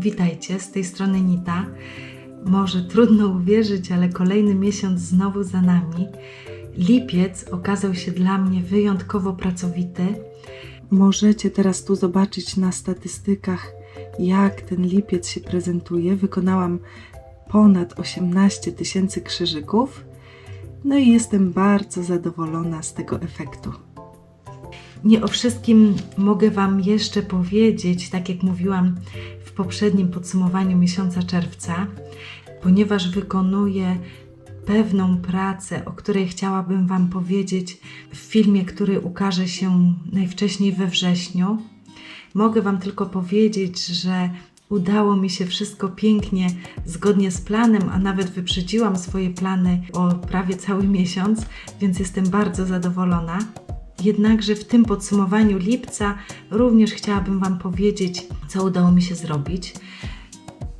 Witajcie, z tej strony Nita. Może trudno uwierzyć, ale kolejny miesiąc znowu za nami. Lipiec okazał się dla mnie wyjątkowo pracowity. Możecie teraz tu zobaczyć na statystykach, jak ten lipiec się prezentuje. Wykonałam ponad 18 tysięcy krzyżyków. No i jestem bardzo zadowolona z tego efektu. Nie o wszystkim mogę Wam jeszcze powiedzieć, tak jak mówiłam poprzednim podsumowaniu miesiąca czerwca, ponieważ wykonuję pewną pracę, o której chciałabym Wam powiedzieć w filmie, który ukaże się najwcześniej we wrześniu. Mogę Wam tylko powiedzieć, że udało mi się wszystko pięknie, zgodnie z planem, a nawet wyprzedziłam swoje plany o prawie cały miesiąc, więc jestem bardzo zadowolona. Jednakże w tym podsumowaniu lipca również chciałabym Wam powiedzieć, co udało mi się zrobić.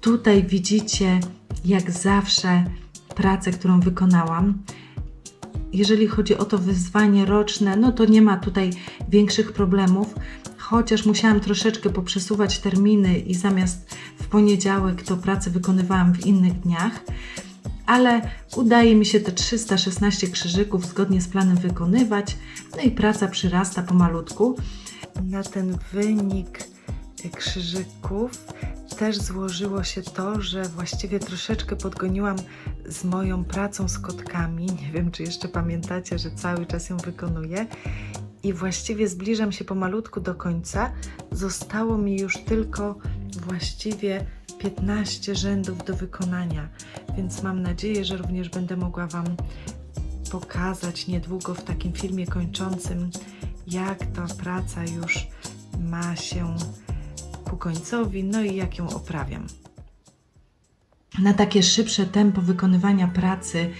Tutaj widzicie, jak zawsze, pracę, którą wykonałam. Jeżeli chodzi o to wyzwanie roczne, no to nie ma tutaj większych problemów, chociaż musiałam troszeczkę poprzesuwać terminy i zamiast w poniedziałek to pracę wykonywałam w innych dniach ale udaje mi się te 316 krzyżyków zgodnie z planem wykonywać, no i praca przyrasta pomalutku. Na ten wynik krzyżyków też złożyło się to, że właściwie troszeczkę podgoniłam z moją pracą z kotkami. Nie wiem, czy jeszcze pamiętacie, że cały czas ją wykonuję. I właściwie zbliżam się pomalutku do końca. Zostało mi już tylko właściwie 15 rzędów do wykonania, więc mam nadzieję, że również będę mogła Wam pokazać niedługo w takim filmie kończącym, jak ta praca już ma się ku końcowi, no i jak ją oprawiam. Na takie szybsze tempo wykonywania pracy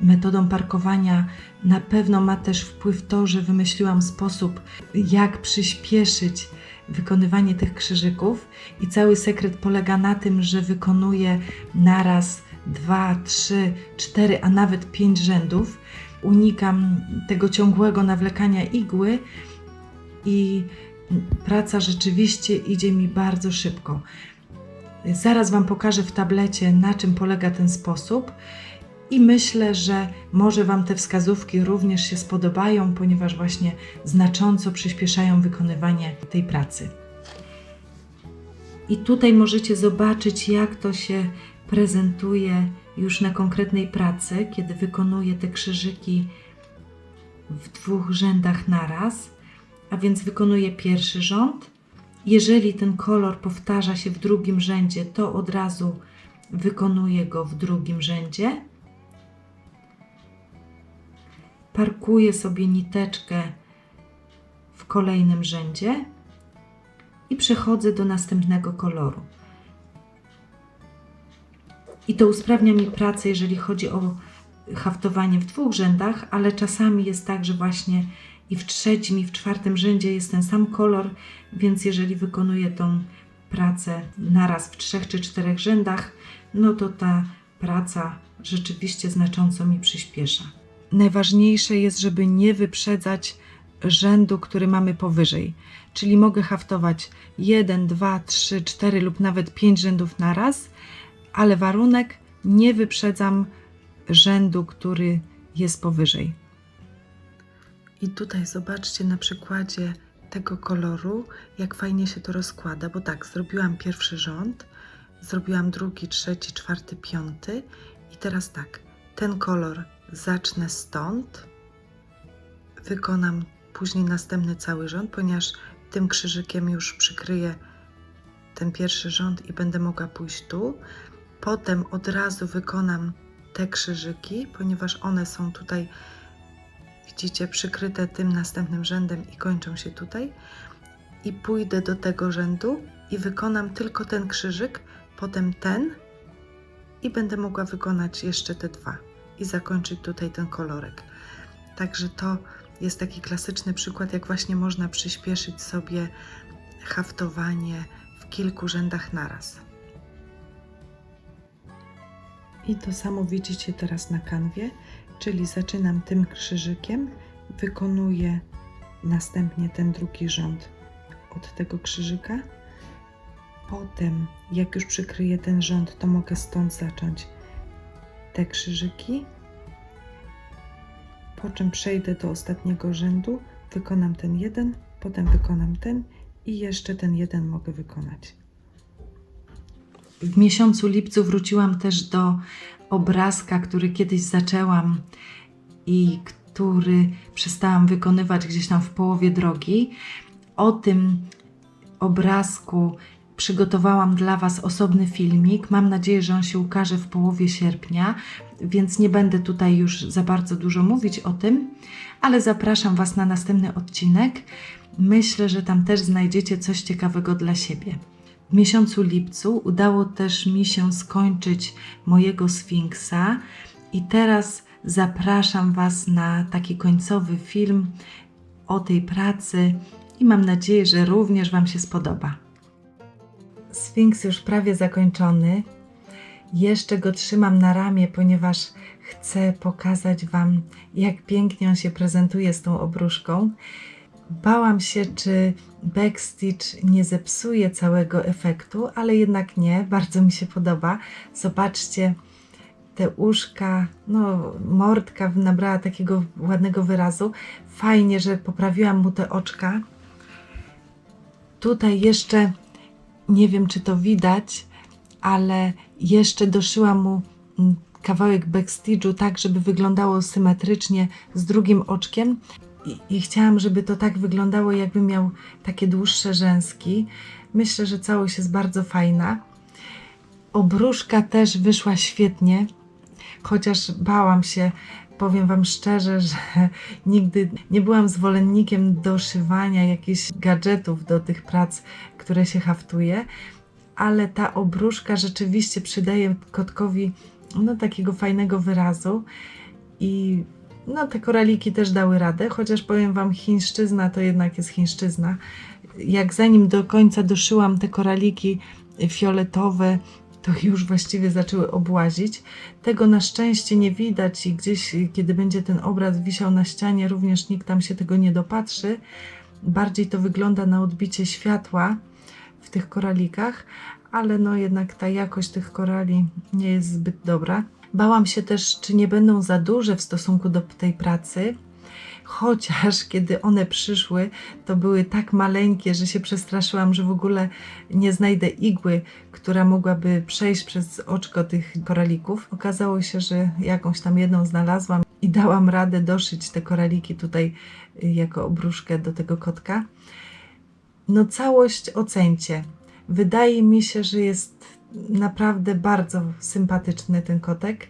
metodą parkowania na pewno ma też wpływ to, że wymyśliłam sposób, jak przyspieszyć wykonywanie tych krzyżyków i cały sekret polega na tym, że wykonuję naraz dwa, trzy, cztery, a nawet pięć rzędów. Unikam tego ciągłego nawlekania igły i praca rzeczywiście idzie mi bardzo szybko. Zaraz Wam pokażę w tablecie, na czym polega ten sposób. I myślę, że może Wam te wskazówki również się spodobają, ponieważ właśnie znacząco przyspieszają wykonywanie tej pracy. I tutaj możecie zobaczyć, jak to się prezentuje już na konkretnej pracy, kiedy wykonuję te krzyżyki w dwóch rzędach naraz. A więc wykonuję pierwszy rząd. Jeżeli ten kolor powtarza się w drugim rzędzie, to od razu wykonuję go w drugim rzędzie parkuję sobie niteczkę w kolejnym rzędzie i przechodzę do następnego koloru. I to usprawnia mi pracę, jeżeli chodzi o haftowanie w dwóch rzędach, ale czasami jest tak, że właśnie i w trzecim, i w czwartym rzędzie jest ten sam kolor, więc jeżeli wykonuję tą pracę naraz w trzech czy czterech rzędach, no to ta praca rzeczywiście znacząco mi przyspiesza. Najważniejsze jest, żeby nie wyprzedzać rzędu, który mamy powyżej. Czyli mogę haftować 1, 2, 3, 4 lub nawet 5 rzędów na raz, ale warunek nie wyprzedzam rzędu, który jest powyżej. I tutaj zobaczcie na przykładzie tego koloru, jak fajnie się to rozkłada, bo tak, zrobiłam pierwszy rząd, zrobiłam drugi, trzeci, czwarty, piąty i teraz tak, ten kolor zacznę stąd, wykonam później następny cały rząd, ponieważ tym krzyżykiem już przykryję ten pierwszy rząd i będę mogła pójść tu. Potem od razu wykonam te krzyżyki, ponieważ one są tutaj, widzicie, przykryte tym następnym rzędem i kończą się tutaj. I pójdę do tego rzędu i wykonam tylko ten krzyżyk, potem ten i będę mogła wykonać jeszcze te dwa i zakończyć tutaj ten kolorek. Także to jest taki klasyczny przykład, jak właśnie można przyspieszyć sobie haftowanie w kilku rzędach naraz. I to samo widzicie teraz na kanwie, czyli zaczynam tym krzyżykiem, wykonuję następnie ten drugi rząd od tego krzyżyka, Potem, jak już przykryję ten rząd, to mogę stąd zacząć te krzyżyki. Po czym przejdę do ostatniego rzędu, wykonam ten jeden, potem wykonam ten i jeszcze ten jeden mogę wykonać. W miesiącu lipcu wróciłam też do obrazka, który kiedyś zaczęłam i który przestałam wykonywać gdzieś tam w połowie drogi. O tym obrazku przygotowałam dla Was osobny filmik. Mam nadzieję, że on się ukaże w połowie sierpnia, więc nie będę tutaj już za bardzo dużo mówić o tym, ale zapraszam Was na następny odcinek. Myślę, że tam też znajdziecie coś ciekawego dla siebie. W miesiącu lipcu udało też mi się skończyć mojego Sfinksa i teraz zapraszam Was na taki końcowy film o tej pracy i mam nadzieję, że również Wam się spodoba. Sfinks już prawie zakończony. Jeszcze go trzymam na ramię, ponieważ chcę pokazać Wam, jak pięknie on się prezentuje z tą obruszką. Bałam się, czy backstitch nie zepsuje całego efektu, ale jednak nie, bardzo mi się podoba. Zobaczcie, te uszka, no mordka nabrała takiego ładnego wyrazu. Fajnie, że poprawiłam mu te oczka. Tutaj jeszcze, nie wiem czy to widać, ale jeszcze doszyłam mu mm, kawałek backstage'u tak, żeby wyglądało symetrycznie z drugim oczkiem. I, chciałam, żeby to tak wyglądało, jakby miał takie dłuższe rzęski. Myślę, że całość jest bardzo fajna. Obruszka też wyszła świetnie, chociaż bałam się, powiem Wam szczerze, że nigdy nie byłam zwolennikiem doszywania jakichś gadżetów do tych prac, które się haftuje, ale ta obruszka rzeczywiście przydaje kotkowi no, takiego fajnego wyrazu i no, te koraliki też dały radę, chociaż powiem Wam, chińszczyzna to jednak jest chińszczyzna. Jak zanim do końca doszyłam te koraliki fioletowe, to już właściwie zaczęły obłazić. Tego na szczęście nie widać i gdzieś, kiedy będzie ten obraz wisiał na ścianie, również nikt tam się tego nie dopatrzy. Bardziej to wygląda na odbicie światła w tych koralikach, ale no jednak ta jakość tych korali nie jest zbyt dobra. Bałam się też, czy nie będą za duże w stosunku do tej pracy, chociaż kiedy one przyszły, to były tak maleńkie, że się przestraszyłam, że w ogóle nie znajdę igły, która mogłaby przejść przez oczko tych koralików. Okazało się, że jakąś tam jedną znalazłam i dałam radę doszyć te koraliki tutaj y, jako obruszkę do tego kotka. No całość ocencie. Wydaje mi się, że jest naprawdę bardzo sympatyczny ten kotek.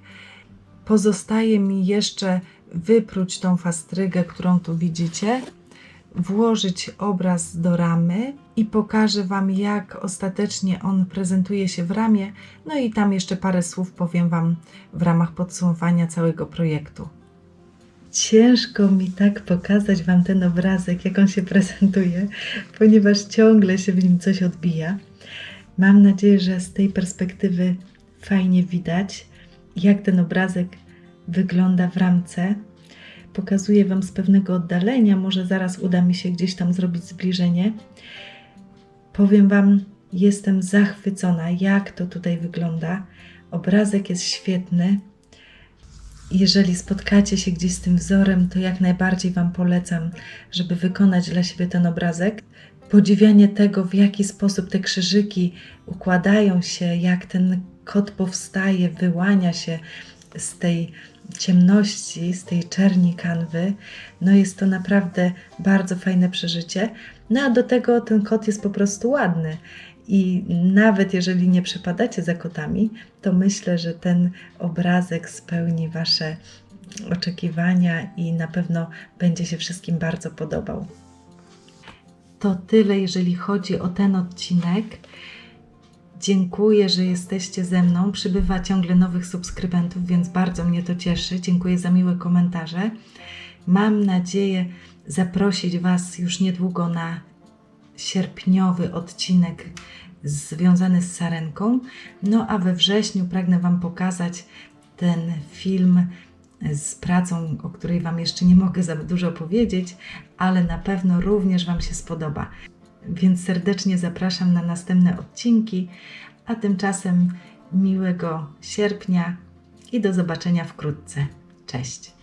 Pozostaje mi jeszcze wypróć tą fastrygę, którą tu widzicie, włożyć obraz do ramy i pokażę Wam, jak ostatecznie on prezentuje się w ramie. No i tam jeszcze parę słów powiem Wam w ramach podsumowania całego projektu. Ciężko mi tak pokazać Wam ten obrazek, jak on się prezentuje, ponieważ ciągle się w nim coś odbija. Mam nadzieję, że z tej perspektywy fajnie widać, jak ten obrazek wygląda w ramce. Pokazuję Wam z pewnego oddalenia, może zaraz uda mi się gdzieś tam zrobić zbliżenie. Powiem Wam, jestem zachwycona, jak to tutaj wygląda. Obrazek jest świetny. Jeżeli spotkacie się gdzieś z tym wzorem, to jak najbardziej Wam polecam, żeby wykonać dla siebie ten obrazek. Podziwianie tego, w jaki sposób te krzyżyki układają się, jak ten kot powstaje, wyłania się z tej ciemności, z tej czerni kanwy, no jest to naprawdę bardzo fajne przeżycie. No a do tego ten kot jest po prostu ładny. I nawet jeżeli nie przepadacie za kotami, to myślę, że ten obrazek spełni Wasze oczekiwania i na pewno będzie się wszystkim bardzo podobał. To tyle, jeżeli chodzi o ten odcinek. Dziękuję, że jesteście ze mną. Przybywa ciągle nowych subskrybentów, więc bardzo mnie to cieszy. Dziękuję za miłe komentarze. Mam nadzieję zaprosić Was już niedługo na sierpniowy odcinek związany z sarenką. No a we wrześniu pragnę Wam pokazać ten film z pracą, o której Wam jeszcze nie mogę za dużo powiedzieć, ale na pewno również Wam się spodoba. Więc serdecznie zapraszam na następne odcinki, a tymczasem miłego sierpnia i do zobaczenia wkrótce. Cześć!